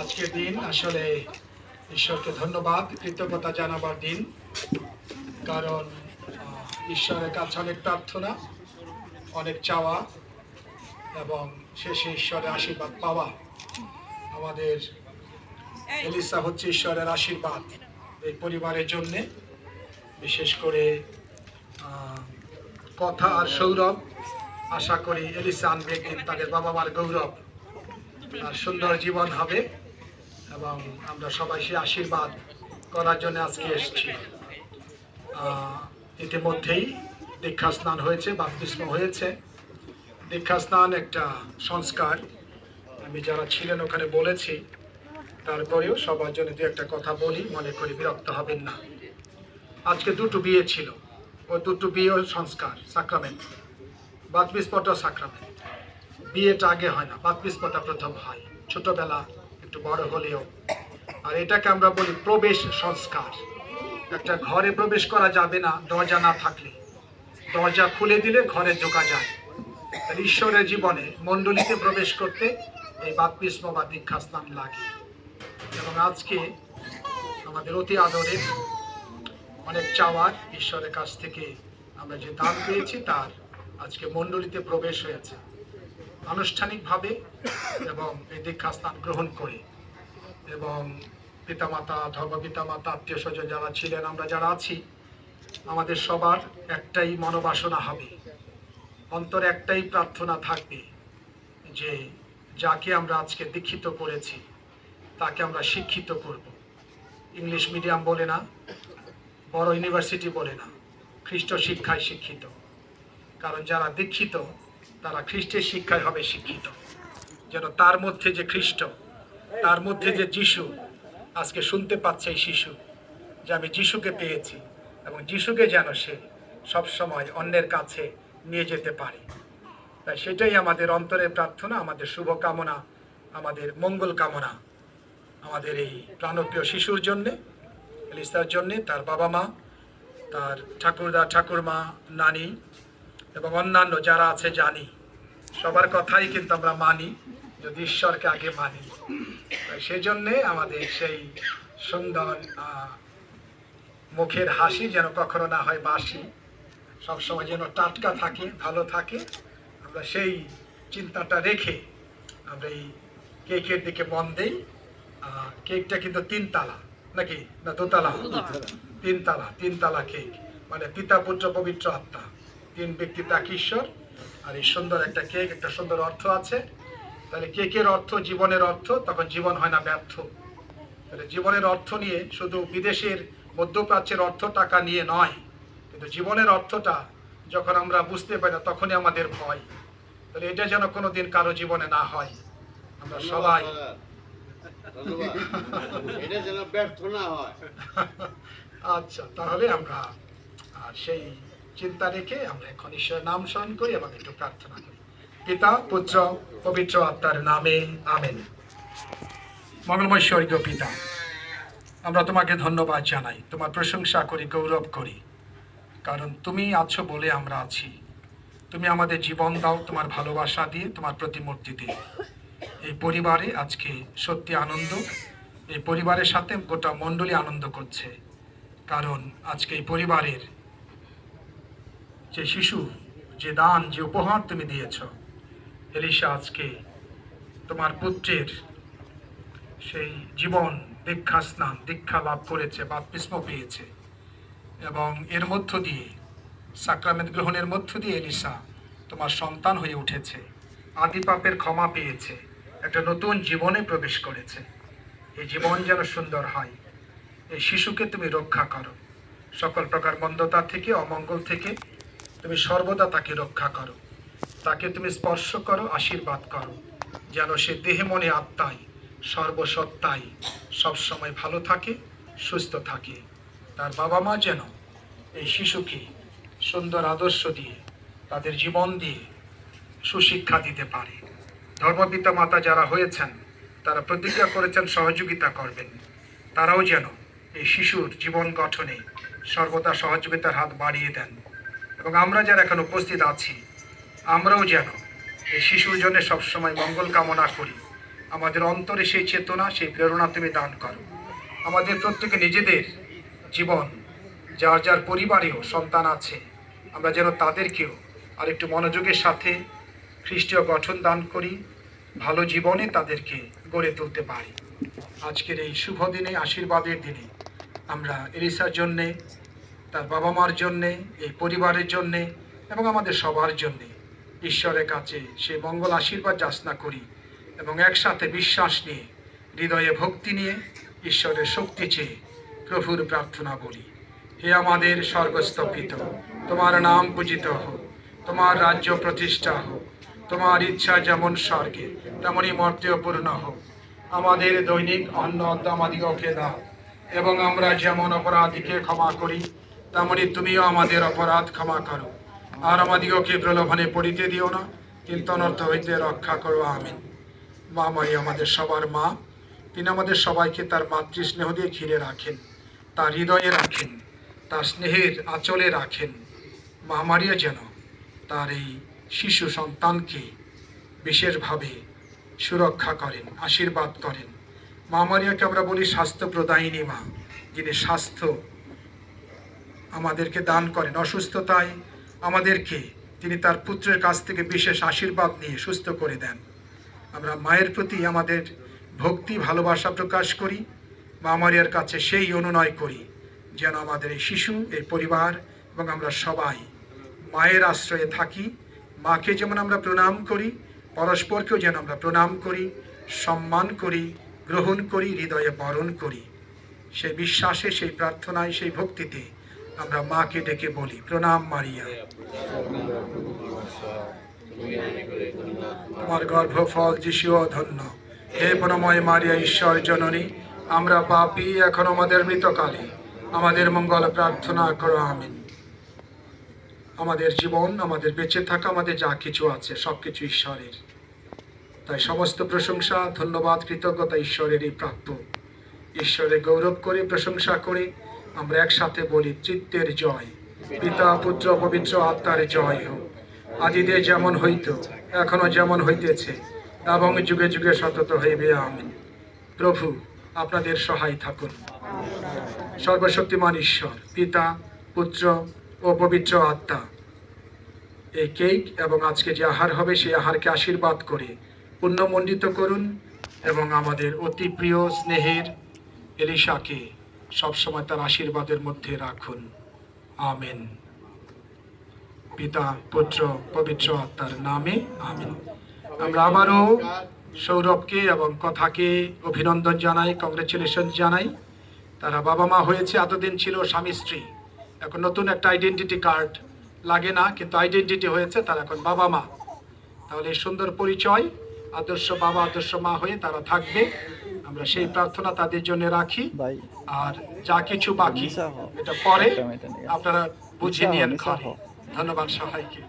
আজকের দিন আসলে ঈশ্বরকে ধন্যবাদ, কৃতজ্ঞতা জানাবার দিন। কারণ ঈশ্বরের কাছে অনেক প্রার্থনা, অনেক চাওয়া এবং শেষে ঈশ্বরের আশীর্বাদ পাওয়া। আমাদের এলিসা হচ্ছে ঈশ্বরের আশীর্বাদ এই পরিবারের জন্যে। বিশেষ করে কথা আর সৌরভ। আশা করি এলিসা আনবে একদিন তাদের বাবা মার গৌরব। আর সুন্দর জীবন হবে। এবং আমরা সবাই সে আশীর্বাদ করার জন্য আজকে এসেছি। ইতিমধ্যেই দীক্ষা স্নান হয়েছে, বাপতিস্ম হয়েছে। দীক্ষা স্নান একটা সংস্কার। আমি যারা ছিলেন ওখানে বলেছি, তারপরেও সবার জন্য দু একটা কথা বলি, মনে করি বিরক্ত হবেন না। আজকে দুটো বিয়ে ছিল। ও দুটো বিয়ে সংস্কার, সাক্রামেন্ট। বাতবিস্পটা সাক্রামেন্ট। বিয়েটা আগে হয় না বাতবিস্পটা প্রথম হয়। ছোটবেলা একটু বড় হলেও। আর এটাকে আমরা বলি প্রবেশ সংস্কার। একটা ঘরে প্রবেশ করা যাবে না দরজা না থাকলে। দরজা খুলে দিলে ঘরে ঢোকা যায়। তাহলে ঈশ্বরের জীবনে মণ্ডলীতে প্রবেশ করতে এই বাতবিস্ম বা দীক্ষা স্নান লাগে। এবং আজকে আমাদের অতি আদরের অনেক চাওয়ার ঈশ্বরের কাছ থেকে আমরা যে দান পেয়েছি, তার আজকে মণ্ডলীতে প্রবেশ হয়েছে। আনুষ্ঠানিকভাবে এবং এই দীক্ষা স্থান গ্রহণ করে এবং পিতামাতা ধর্ম পিতামাতা আত্মীয় স্বজন যারা ছিলেন, আমরা যারা আছি, আমাদের সবার একটাই মনোবাসনা হবে, অন্তর একটাই প্রার্থনা থাকবে যে যাকে আমরা আজকে দীক্ষিত করেছি, তাকে আমরা শিক্ষিত করব। ইংলিশ মিডিয়াম বলে না, বড় ইউনিভার্সিটি বলে না খ্রিস্ট শিক্ষায় শিক্ষিত। কারণ যারা দীক্ষিত তারা খ্রিস্টের শিক্ষায় হবে শিক্ষিত। যেন তার মধ্যে যে খ্রিস্ট, তার মধ্যে যে যিশু, আজকে শুনতে পাচ্ছে এই শিশু যে আমি যিশুকে পেয়েছি এবং যিশুকে যেন সে সবসময় অন্যের কাছে নিয়ে যেতে পারে। তাই সেটাই আমাদের অন্তরের প্রার্থনা, আমাদের শুভকামনা, আমাদের মঙ্গল কামনা। আমাদের এই প্রাণপ্রিয় শিশুর জন্যে, এলিসার জন্যে, তার বাবা মা, তার ঠাকুরদা, ঠাকুরমা, নানি এবং অন্যান্য যারা আছে জানি সবার কথাই কিন্তু আমরা মানি, যদি ঈশ্বরকে আগে মানি। সেই জন্যে আমাদের সেই সুন্দর মুখের হাসি যেন কখনো না হয় বাসি। সবসময় যেন টাটকা থাকে, ভালো থাকে। আমরা সেই চিন্তাটা রেখে আমরা এই কেকের দিকে মন দেই। কেকটা কিন্তু তিনতলা, নাকি? না, দোতলা? তিনতলা তিনতলা কেক। মানে পিতা, পুত্র, পবিত্র আত্মা। তিন ব্যক্তি এক ঈশ্বর আর এই সুন্দর একটা কেক একটা সুন্দর অর্থ আছে। তাহলে কেকের অর্থ জীবনের অর্থ তখন জীবন হয় না ব্যর্থ। তাহলে জীবনের অর্থ নিয়ে শুধু বিদেশের মধ্যপ্রাচ্যের অর্থ টাকা নিয়ে নয় কিন্তু জীবনের অর্থটা যখন আমরা বুঝতে পারি না তখনই আমাদের ভয়। তাহলে এটা যেন কোনো দিন কারও জীবনে না হয়। আমরা সবাই এটা যেন ব্যর্থ না হয়। আচ্ছা তাহলে আমরা সেই চিন্তা রেখে আমরা এখন ঈশ্বরের নাম স্মরণ করি এবং একটু প্রার্থনা করি। পিতা, পুত্র, পবিত্র আত্মার নামে, আমেন। মঙ্গলময় স্বর্গীয় পিতা, আমরা তোমাকে ধন্যবাদ জানাই। তোমার প্রশংসা করি, গৌরব করি। কারণ তুমি আছো বলে আমরা আছি। তুমি আমাদের জীবন দাও, তোমার ভালোবাসা দিয়ে, তোমার প্রতিমূর্তি দিয়ে। এই পরিবারে আজকে সত্যি আনন্দ। এই পরিবারের সাথে গোটা মণ্ডলী আনন্দ করছে। কারণ আজকে এই পরিবারের যে শিশু, যে দান, যে উপহার তুমি দিয়েছ এলিশা আজকে তোমার পুত্রের সেই জীবন দীক্ষা স্নান দীক্ষা লাভ করেছে, বাপতিস্ম পেয়েছে। এবং এর মধ্য দিয়ে, সাক্রামেন্ট গ্রহণের মধ্য দিয়ে এলিসা তোমার সন্তান হয়ে উঠেছে। আদি পাপের ক্ষমা পেয়েছে। একটা নতুন জীবনে প্রবেশ করেছে। এই জীবন যেন সুন্দর হয়। এই শিশুকে তুমি রক্ষা করো। সকল প্রকার মন্দতা থেকে, অমঙ্গল থেকে তুমি সর্বদা তাকে রক্ষা করো। তাকে তুমি স্পর্শ করো, আশীর্বাদ করো। যেন সে দেহে মনে আত্মায়, সর্বসত্তায় সবসময় ভালো থাকে, সুস্থ থাকে। তার বাবা মা যেন এই শিশুকে সুন্দর আদর্শ দিয়ে, তাদের জীবন দিয়ে সুশিক্ষা দিতে পারে। ধর্মপিতা মাতা যারা হয়েছেন, তারা প্রতিজ্ঞা করেছেন সহযোগিতা করবেন। তারাও যেন এই শিশুর জীবন গঠনে সর্বদা সহযোগিতার হাত বাড়িয়ে দেন। এবং আমরা যারা এখন উপস্থিত আছি, আমরাও যেন এই শিশুর জন্য সবসময় মঙ্গল কামনা করি। আমাদের অন্তরে সেই চেতনা, সেই প্রেরণা তুমি দান করো। আমাদের প্রত্যেকে নিজেদের জীবন, যার যার পরিবারেও সন্তান আছে, আমরা যেন তাদেরকেও আর একটু মনোযোগের সাথে খ্রিস্টীয় গঠন দান করি, ভালো জীবনে তাদেরকে গড়ে তুলতে পারি। আজকের এই শুভ দিনে, আশীর্বাদের দিনে আমরা এলিসার জন্যে তার বাবা মার জন্যে, এই পরিবারের জন্যে এবং আমাদের সবার জন্যে। ঈশ্বরের কাছে সে মঙ্গল আশীর্বাদ যাচনা করি এবং একসাথে বিশ্বাস নিয়ে, হৃদয়ে ভক্তি নিয়ে ঈশ্বরের শক্তি চেয়ে প্রভুর প্রার্থনা বলি। হে আমাদের স্বর্গস্থ পিত তোমার নাম পূজিত হোক, তোমার রাজ্য প্রতিষ্ঠা হোক, তোমার ইচ্ছা যেমন স্বর্গে তেমনই মর্তেও পূর্ণ হোক। আমাদের দৈনিক অন্ন আমাদিগকে দাও এবং আমরা যেমন অপরাধীকে ক্ষমা করি তেমনি তুমিও আমাদের অপরাধ ক্ষমা করো। আর আমাদিগকে প্রলোভনে পড়িতে দিও না। কিন্তু অনর্থ হইতে রক্ষা করো, আমিন। মা মারি আমাদের সবার মা। তিনি আমাদের সবাইকে তার মাতৃ স্নেহ দিয়ে ঘিরে রাখেন, তার হৃদয়ে রাখেন, তার স্নেহের আঁচলে রাখেন। মা মারিয়া যেন তার এই শিশু সন্তানকে বিশেষভাবে সুরক্ষা করেন, আশীর্বাদ করেন। মা মারিয়াকে আমরা বলি স্বাস্থ্য প্রদায়িনী মা, যিনি স্বাস্থ্য আমাদেরকে দান করেন। অসুস্থতায় আমাদেরকে তিনি তার পুত্রের কাছ থেকে বিশেষ আশীর্বাদ নিয়ে সুস্থ করে দেন। আমরা মায়ের প্রতি আমাদের ভক্তি, ভালোবাসা প্রকাশ করি মা মারিয়ার কাছে সেই অনুনয় করি যেন আমাদের এই শিশু, এই পরিবার এবং আমরা সবাই মায়ের আশ্রয়ে থাকি। মাকে যেমন আমরা প্রণাম করি, পরস্পরকেও যেন আমরা প্রণাম করি, সম্মান করি, গ্রহণ করি, হৃদয়ে বরণ করি। সেই বিশ্বাসে, সেই প্রার্থনায়, সেই ভক্তিতে আমরা মাকে ডেকে বলি, প্রণাম মারিয়া। তোমার গর্ভফল যিশুও ধন্য হে প্রণময় মারিয়া, ঈশ্বর জননী, আমরা পাপী, এখন আমাদের মৃতকালে। আমাদের মঙ্গল প্রার্থনা করো, আমিন। আমাদের জীবন, আমাদের বেঁচে থাকা, আমাদের যা কিছু আছে সব কিছু ঈশ্বরের। তাই সমস্ত প্রশংসা, ধন্যবাদ, কৃতজ্ঞতা ঈশ্বরেরই প্রাপ্য। ঈশ্বরের গৌরব করে, প্রশংসা করে আমরা একসাথে বলি, চিত্তের জয়। পিতা, পুত্র, পবিত্র আত্মার জয় হোক। আদিতে যেমন হইত, এখনও যেমন হইতেছে, এবং যুগে যুগে সতত হইবে, আমিন। প্রভু, আপনাদের সহায় থাকুন। সর্বশক্তিমান ঈশ্বর, পিতা, পুত্র ও পবিত্র আত্মা। এই কেক এবং আজকে যে আহার হবে, সেই আহারকে আশীর্বাদ করে পুণ্যমণ্ডিত করুন এবং আমাদের অতি প্রিয় স্নেহের এলিশাকে সবসময় তার আশীর্বাদের মধ্যে রাখুন। আমেন। পিতা, পুত্র, পবিত্র আত্মার নামে আমেন। আমরা আবারও সৌরভকে এবং কথাকে অভিনন্দন জানাই কংগ্রেচুলেশন জানাই। তারা বাবা মা হয়েছে, এতদিন ছিল স্বামী, স্ত্রী। এখন নতুন একটা আইডেন্টিটি কার্ড লাগে না, কিন্তু আইডেন্টিটি হয়েছে, তারা এখন বাবা মা। তাহলে সুন্দর পরিচয়, আদর্শ বাবা, আদর্শ মা হয়ে তারা থাকবে। আমরা সেই প্রার্থনা তাদের জন্য রাখি আর যা কিছু বাকি এটা পরে। আপনারা বুঝে নিয়ে। ধন্যবাদ সবাইকে